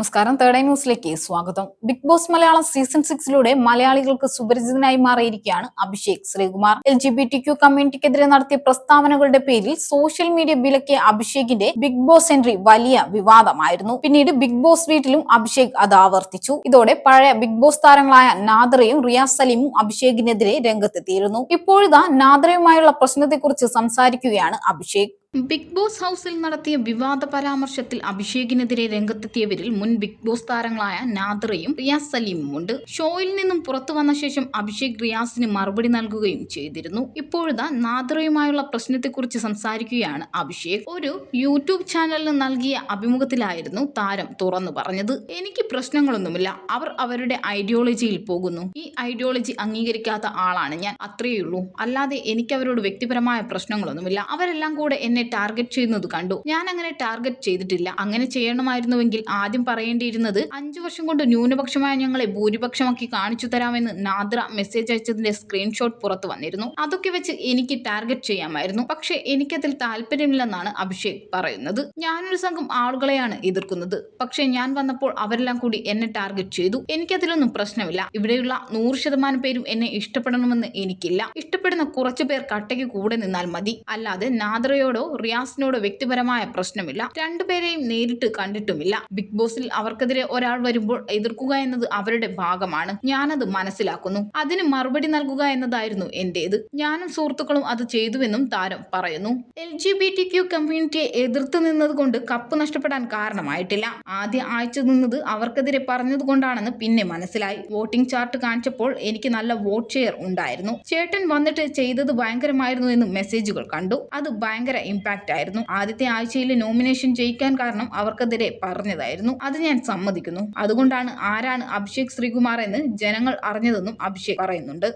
നമസ്കാരം third eye ന്യൂസിലേക്ക് സ്വാഗതം. ബിഗ് ബോസ് മലയാളം സീസൺ സിക്സിലൂടെ മലയാളികൾക്ക് സുപരിചിതനായി മാറിയിരിക്കുകയാണ് Abhishek Sreekumar. L G B T Q കമ്മ്യൂണിറ്റിക്കെതിരെ നടത്തിയ പ്രസ്താവനകളുടെ പേരിൽ സോഷ്യൽ മീഡിയ വിലക്കിയ അഭിഷേകിന്റെ ബിഗ് ബോസ് എൻട്രി വലിയ വിവാദമായിരുന്നു. പിന്നീട് ബിഗ് ബോസ് വീട്ടിലും അഭിഷേക് അത് ആവർത്തിച്ചു. ഇതോടെ പഴയ ബിഗ് ബോസ് താരങ്ങളായ നാദറയും റിയാസ് സലീമും അഭിഷേകിനെതിരെ രംഗത്തെത്തിയിരുന്നു. ഇപ്പോഴിതാ നാദറയുമായുള്ള പ്രശ്നത്തെക്കുറിച്ച് സംസാരിക്കുകയാണ് അഭിഷേക്. ബിഗ് ബോസ് ഹൗസിൽ നടത്തിയ വിവാദ പരാമർശത്തിൽ അഭിഷേകിനെതിരെ രംഗത്തെത്തിയവരിൽ മുൻ ബിഗ് ബോസ് താരങ്ങളായ നാദറയും റിയാസ് സലീമും ഉണ്ട്. ഷോയിൽ നിന്നും പുറത്തു വന്ന ശേഷം അഭിഷേക് റിയാസിന് മറുപടി നൽകുകയും ചെയ്തിരുന്നു. ഇപ്പോഴത്തെ നാദറയുമായുള്ള പ്രശ്നത്തെക്കുറിച്ച് സംസാരിക്കുകയാണ് അഭിഷേക്. ഒരു യൂട്യൂബ് ചാനലിന് നൽകിയ അഭിമുഖത്തിലായിരുന്നു താരം തുറന്നു പറഞ്ഞത്. എനിക്ക് പ്രശ്നങ്ങളൊന്നുമില്ല. അവർ അവരുടെ ഐഡിയോളജിയിൽ പോകുന്നു. ഈ ഐഡിയോളജി അംഗീകരിക്കാത്ത ആളാണ് ഞാൻ. അത്രയേ ഉള്ളൂ അല്ലാതെ എനിക്ക് അവരോട് വ്യക്തിപരമായ പ്രശ്നങ്ങളൊന്നുമില്ല. അവരെല്ലാം കൂടെ എന്നെ ടാർഗറ്റ് ചെയ്യുന്നത് കണ്ടു. ഞാൻ അങ്ങനെ ടാർഗറ്റ് ചെയ്തിട്ടില്ല. അങ്ങനെ ചെയ്യണമായിരുന്നുവെങ്കിൽ ആദ്യം പറയേണ്ടിയിരുന്നത് അഞ്ചു വർഷം കൊണ്ട് ന്യൂനപക്ഷമായ ഞങ്ങളെ ഭൂരിപക്ഷമാക്കി കാണിച്ചു തരാമെന്ന് നാദ്ര മെസ്സേജ് അയച്ചതിന്റെ സ്ക്രീൻഷോട്ട് പുറത്തു വന്നിരുന്നു. അതൊക്കെ വെച്ച് എനിക്ക് ടാർഗറ്റ് ചെയ്യാമായിരുന്നു. പക്ഷേ എനിക്കതിൽ താല്പര്യമില്ലെന്നാണ് അഭിഷേക് പറയുന്നത്. ഞാനൊരു സംഘം ആളുകളെയാണ് എതിർക്കുന്നത്. പക്ഷെ ഞാൻ വന്നപ്പോൾ അവരെല്ലാം കൂടി എന്നെ ടാർഗറ്റ് ചെയ്തു. എനിക്കതിലൊന്നും പ്രശ്നമില്ല. ഇവിടെയുള്ള നൂറ് ശതമാനം പേരും എന്നെ ഇഷ്ടപ്പെടണമെന്ന് എനിക്കില്ല. ഇഷ്ടപ്പെടുന്ന കുറച്ചു പേർ കട്ടയ്ക്ക് കൂടെ നിന്നാൽ മതി. അല്ലാതെ നാദ്രയോടോ റിയാസിനോടോ വ്യക്തിപരമായ പ്രശ്നമില്ല. രണ്ടുപേരെയും നേരിട്ട് കണ്ടിട്ടുമില്ല. ബിഗ് ബോസിൽ അവർക്കെതിരെ ഒരാൾ വരുമ്പോൾ എതിർക്കുക എന്നത് അവരുടെ ഭാഗമാണ്. ഞാനത് മനസ്സിലാക്കുന്നു. അതിന് മറുപടി നൽകുക എന്നതായിരുന്നു എന്റേത്. ഞാനും സുഹൃത്തുക്കളും അത് ചെയ്തുവെന്നും താരം പറയുന്നു. L G B T Q കമ്മ്യൂണിറ്റിയെ എതിർത്ത് നിന്നത് കൊണ്ട് കപ്പ് നഷ്ടപ്പെടാൻ കാരണമായിട്ടില്ല. ആദ്യ ആഴ്ച നിന്നത് അവർക്കെതിരെ പറഞ്ഞതുകൊണ്ടാണെന്ന് പിന്നെ മനസ്സിലായി. വോട്ടിംഗ് ചാർട്ട് കാണിച്ചപ്പോൾ എനിക്ക് നല്ല വോട്ട് ഷെയർ ഉണ്ടായിരുന്നു. ചേട്ടൻ വന്നിട്ട് ചെയ്തത് ഭയങ്കരമായിരുന്നു എന്ന് മെസ്സേജുകൾ കണ്ടു. അത് ഭയങ്കര ഇമ്പാക്റ്റ് ആയിരുന്നു. ആദ്യത്തെ ആഴ്ചയിൽ നോമിനേഷൻ ജയിക്കാൻ കാരണം അവർക്കെതിരെ പറഞ്ഞതായിരുന്നു. അത് ഞാൻ സമ്മതിക്കുന്നു. അതുകൊണ്ടാണ് ആരാണ് അഭിഷേക് ശ്രീകുമാർ എന്ന് ജനങ്ങൾ അറിഞ്ഞതെന്നും അഭിഷേക് പറയുന്നുണ്ട്.